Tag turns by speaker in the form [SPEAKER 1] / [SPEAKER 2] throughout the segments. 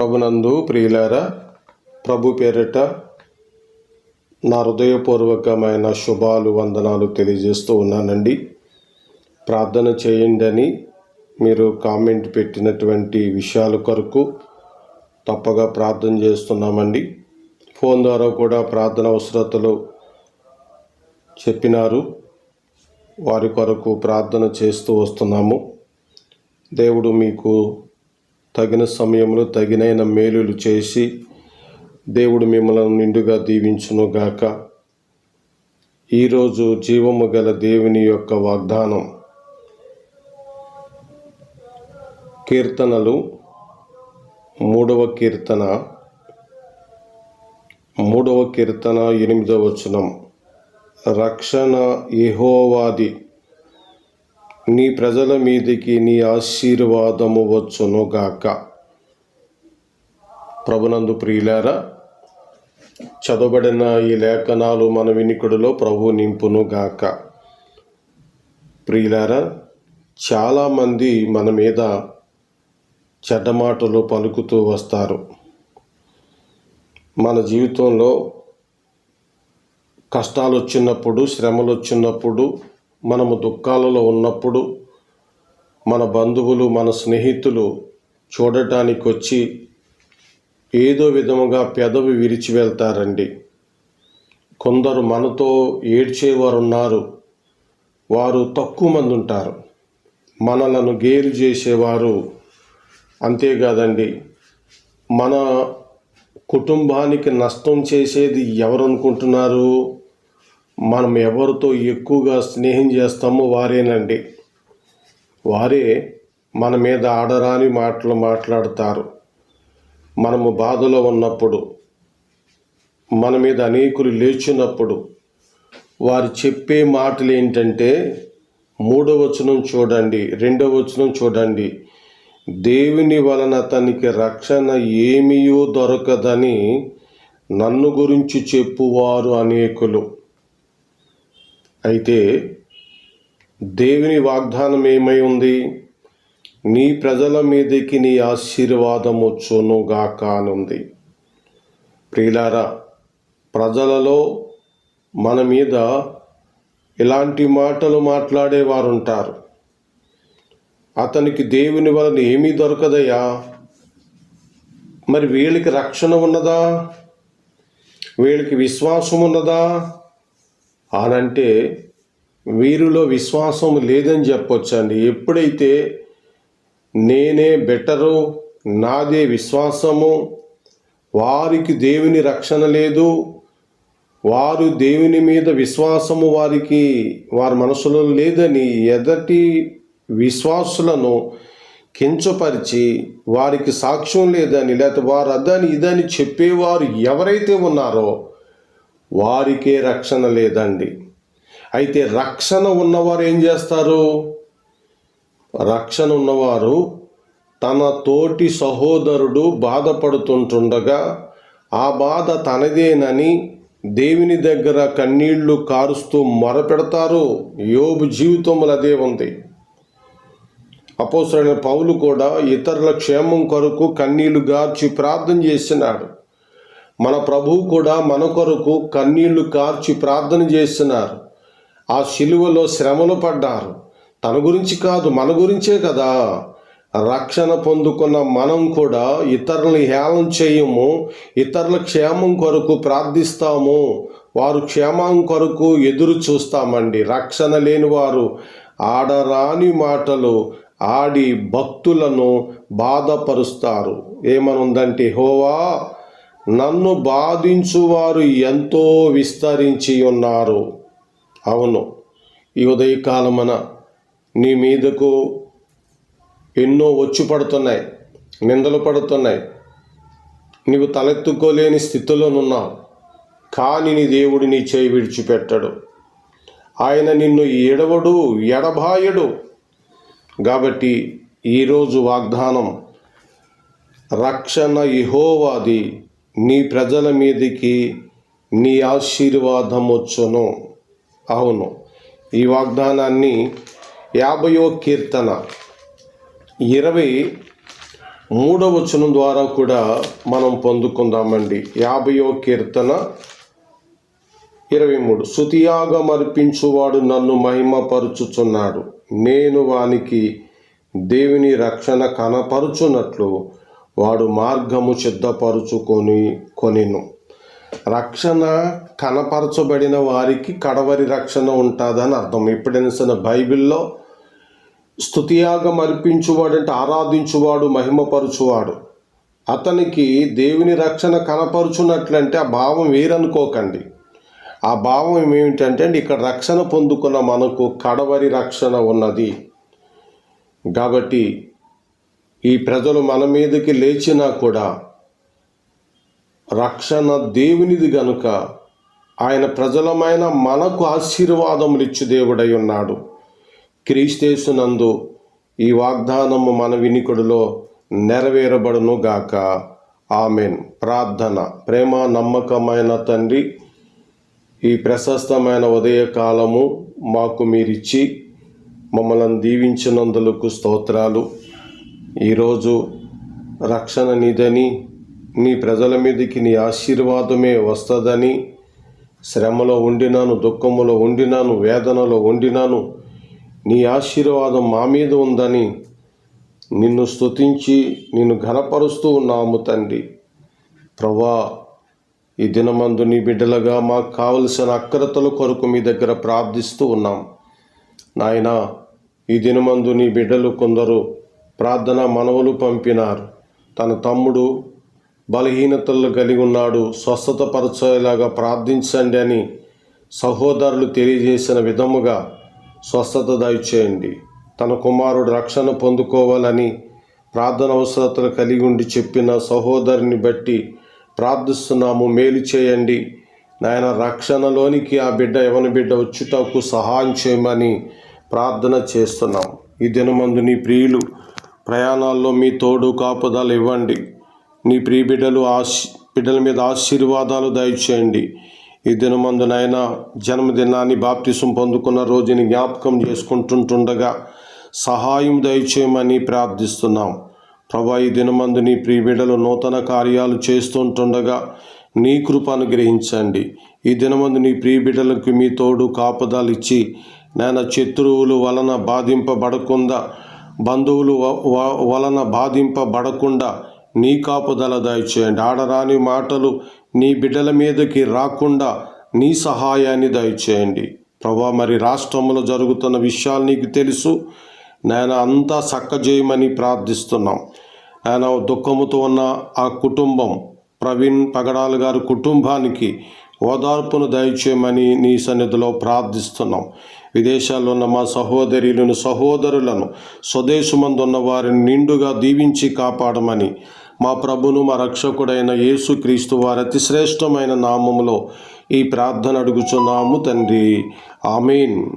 [SPEAKER 1] ప్రభునందు ప్రియులారా ప్రభు పేరిట నా హృదయపూర్వకమైన శుభాలు వందనాలు తెలియజేస్తూ ఉన్నానండి. ప్రార్థన చేయండి అని మీరు కామెంట్ పెట్టినటువంటి విషయాల కొరకు తప్పగా ప్రార్థన చేస్తున్నామండి. ఫోన్ ద్వారా కూడా ప్రార్థన అవసరతలు చెప్పినారు. వారి కొరకు ప్రార్థన చేస్తూ వస్తున్నాము. దేవుడు మీకు తగిన సమయంలో తగినైన మేలులు చేసి దేవుడు మిమ్మల్ని నిండుగా దీవించునుగాక ఈరోజు జీవము గల దేవుని యొక్క వాగ్దానం. కీర్తనలు మూడవ కీర్తన మూడవ కీర్తన ఎనిమిదవ వచనం. రక్షణ ఏహోవాది నీ ప్రజల మీదికి నీ ఆశీర్వాదము వచ్చునుగాక ప్రభునందు ప్రియులారా చదవబడిన ఈ లేఖనాలు మన వినికుడిలో ప్రభు నింపునుగాక ప్రియులారా చాలామంది మన మీద చెడ్డ మాటలు పలుకుతూ వస్తారు. మన జీవితంలో కష్టాలు వచ్చినప్పుడు శ్రమలు వచ్చినప్పుడు మనము దుఃఖాలలో ఉన్నప్పుడు మన బంధువులు మన స్నేహితులు చూడటానికి వచ్చి ఏదో విధముగా పెదవి విరిచి వెళ్తారండి. కొందరు మనతో ఏడ్చేవారు ఉన్నారు వారు తక్కువ మంది ఉంటారు మనలను గేలు చేసేవారు అంతేకాదండి. మన కుటుంబానికి నష్టం చేసేది ఎవరు అనుకుంటున్నారు మనం ఎవరితో ఎక్కువగా స్నేహం చేస్తామో వారేనండి. వారే మన మీద ఆడరాని మాటలు మాట్లాడతారు. మనము బాధలో ఉన్నప్పుడు మన మీద అనేకులు లేచినప్పుడు వారు చెప్పే మాటలు ఏంటంటే మూడవ వచనం చూడండి రెండవ వచనం చూడండి. దేవుని వలన తనకి రక్షణ ఏమీయో దొరకదని నన్ను గురించి చెప్పువారు అనేకులు. అయితే దేవుని వాగ్దానం ఏమై ఉంది? నీ ప్రజల మీదకి నీ ఆశీర్వాదం వచ్చునుగాక అనుంది. ప్రియులారా ప్రజలలో మన మీద ఇలాంటి మాటలు మాట్లాడేవారు ఉంటారు అతనికి దేవుని వలన ఏమీ దొరకదయ్యా? మరి వీళ్ళకి రక్షణ ఉన్నదా? వీళ్ళకి విశ్వాసం ఉన్నదా అనంటే వీరిలో విశ్వాసం లేదని చెప్పొచ్చండి. ఎప్పుడైతే నేనే బెటరు నాదే విశ్వాసము వారికి దేవుని రక్షణ లేదు వారు దేవుని మీద విశ్వాసము వారికి వారి మనసులో లేదని ఎదటి విశ్వాసులను కించపరిచి వారికి సాక్ష్యం లేదని లేకపోతే వారు అదని ఇదని చెప్పేవారు ఎవరైతే ఉన్నారో వారికే రక్షణ లేదండి. అయితే రక్షణ ఉన్నవారు ఏం చేస్తారు? రక్షణ ఉన్నవారు తన తోటి సహోదరుడు బాధపడుతుంటుండగా ఆ బాధ తనదేనని దేవుని దగ్గర కన్నీళ్ళు కారుస్తూ మొరపెడతారు. యోబు జీవితంలో అదే ఉంది. అపోసరైన పౌలు కూడా ఇతరుల క్షేమం కొరకు కన్నీళ్ళు గార్చి ప్రార్థన చేసినాడు. మన ప్రభువు కూడా మన కొరకు కన్నీళ్ళు కార్చి ప్రార్థన చేస్తున్నారు. ఆ శిలువలో శ్రమలు పడ్డారు. తన గురించి కాదు మన గురించే కదా. రక్షణ పొందుకున్న మనం కూడా ఇతరులను హేళన చేయము ఇతరుల క్షేమం కొరకు ప్రార్థిస్తాము. వారు క్షేమం కొరకు ఎదురు చూస్తామండి. రక్షణ లేని వారు ఆడరాని మాటలు ఆడి భక్తులను బాధపరుస్తారు. ఏమనుందంటే హోవా నన్ను బాధించువారు ఎంతో విస్తరించి ఉన్నారు. అవును ఈ ఉదయకాలమన నీ మీదకు ఎన్నో వచ్చి పడుతున్నాయి నిందలు పడుతున్నాయి. నీవు తలెత్తుకోలేని స్థితిలోనున్నావు కానీ నీ దేవుడు నీ చేయి విడిచిపెట్టడు. ఆయన నిన్ను ఎడవడు ఎడబాయడు. కాబట్టి ఈరోజు వాగ్దానం రక్షణ ఇహోవాది నీ ప్రజల మీదికి నీ ఆశీర్వాదం వచ్చును అవును ఈ వాగ్దానాన్ని యాభయో కీర్తన ఇరవై మూడవ వచనం ద్వారా కూడా మనం పొందుకుందామండి. యాభయో కీర్తన ఇరవై మూడు. శృతియాగం అర్పించువాడు నన్ను మహిమపరుచుచున్నాడు. నేను వానికి దేవుని రక్షణ కనపరుచున్నట్లు వాడు మార్గము సిద్ధపరుచుకొని కొనిను. రక్షణ కనపరచబడిన వారికి కడవరి రక్షణ ఉంటుందని అర్థం. ఎప్పుడైనా బైబిల్లో స్థుతియాగం అర్పించువాడు అంటే ఆరాధించువాడు మహిమపరుచువాడు. అతనికి దేవుని రక్షణ కనపరుచున్నట్లంటే ఆ భావం వేరనుకోకండి. ఆ భావం ఏమిటంటే అండి ఇక్కడ రక్షణ పొందుకున్న మనకు కడవరి రక్షణ ఉన్నది. కాబట్టి ఈ ప్రజలు మన మీదకి లేచినా కూడా రక్షణ దేవునిది గనుక ఆయన ప్రజలమైన మనకు ఆశీర్వాదములిచ్చు దేవుడై ఉన్నాడు. క్రీస్తేసునందు ఈ వాగ్దానము మన వినికుడిలో నెరవేరబడును గాక. ఆమెన్. ప్రార్థన. ప్రేమ నమ్మకమైన తండ్రి ఈ ప్రశస్తమైన ఉదయకాలము మాకు మీరిచ్చి మమ్మల్ని దీవించినందులకు స్తోత్రాలు. ఈరోజు రక్షణ నీదని నీ ప్రజల మీదకి నీ ఆశీర్వాదమే వస్తుందని శ్రమలో ఉండినాను దుఃఖములో ఉండినాను వేదనలో ఉండినాను నీ ఆశీర్వాదం మా మీద ఉందని నిన్ను స్తుతించి నిన్ను ఘనపరుస్తూ ఉన్నాము తండ్రి. ప్రభా ఈ దినమందు నీ బిడ్డలుగా మాకు కావలసిన అక్రతల కొరకు మీ దగ్గర ప్రార్థిస్తూ ఉన్నాం. నాయనా ఈ దినమందు నీ బిడ్డలు కొందరు ప్రార్థన మనవులు పంపినారు. తన తమ్ముడు బలహీనతలు కలిగి ఉన్నాడు. స్వస్థత పరచేలాగా ప్రార్థించండి అని సహోదరులు తెలియజేసిన విధముగా స్వస్థత దయచేయండి. తన కుమారుడు రక్షణ పొందుకోవాలని ప్రార్థన అవసరతలు కలిగి ఉండి చెప్పిన సహోదరుని బట్టి ప్రార్థిస్తున్నాము. మేలు చేయండి. నాయన రక్షణలోనికి ఆ బిడ్డ ఎవని బిడ్డ వచ్చుటకు సహాయం చేయమని ప్రార్థన చేస్తున్నాం. ఈ దినమందు నీ ప్రియులు ప్రయాణాల్లో మీ తోడు కాపుదలు ఇవ్వండి. నీ ప్రియ బిడ్డలు ఆశ బిడ్డల మీద ఆశీర్వాదాలు దయచేయండి. ఈ దినమందు నాయన జన్మదినాన్ని బాప్తిసం పొందుకున్న రోజుని జ్ఞాపకం చేసుకుంటుంటుండగా సహాయం దయచేయమని ప్రార్థిస్తున్నాం. ప్రభా ఈ దినమందు నీ ప్రియ బిడ్డలు నూతన కార్యాలు చేస్తుంటుండగా నీ కృప అనుగ్రహించండి. ఈ దినమందు నీ ప్రియ బిడ్డలకు మీ తోడు కాపుదలు ఇచ్చి నాయన శత్రువులు వలన బాధింపబడకుండా బంధువులు వలన బాధింపబడకుండా నీ కాపుదల దయచేయండి. ఆడరాని మాటలు నీ బిడ్డల మీదకి రాకుండా నీ సహాయాన్ని దయచేయండి. ప్రభా మరి రాష్ట్రంలో జరుగుతున్న విషయాలు నీకు తెలుసు. నేను అంతా చక్కజేయమని ప్రార్థిస్తున్నాం. ఆయన దుఃఖముతో ఉన్న ఆ కుటుంబం ప్రవీణ్ పగడాల గారి కుటుంబానికి ఓదార్పును దయచేయమని నీ సన్నిధిలో ప్రార్థిస్తున్నాం. విదేశాల్లో ఉన్న మా సహోదరులను సహోదరులను స్వదేశమందున్న వారిని నిండుగా దీవించి కాపాడమని మా ప్రభును మా రక్షకుడైన యేసుక్రీస్తు వారి అతి శ్రేష్టమైన నామములో ఈ ప్రార్థన అడుగుచున్నాము తండ్రి. ఆమెన్.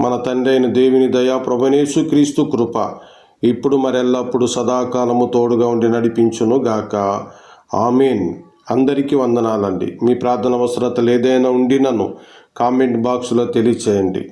[SPEAKER 1] మన తండ్రి అయిన దేవుని దయా ప్రభనేసు క్రీస్తు కృప ఇప్పుడు మరెల్లప్పుడు సదాకాలము తోడుగా ఉండి నడిపించును గాక ఆమెన్. అందరికీ వందనాలండి. మీ ప్రార్థన అవసరతలు ఏదైనా ఉండినను కామెంట్ బాక్స్లో తెలియచేయండి.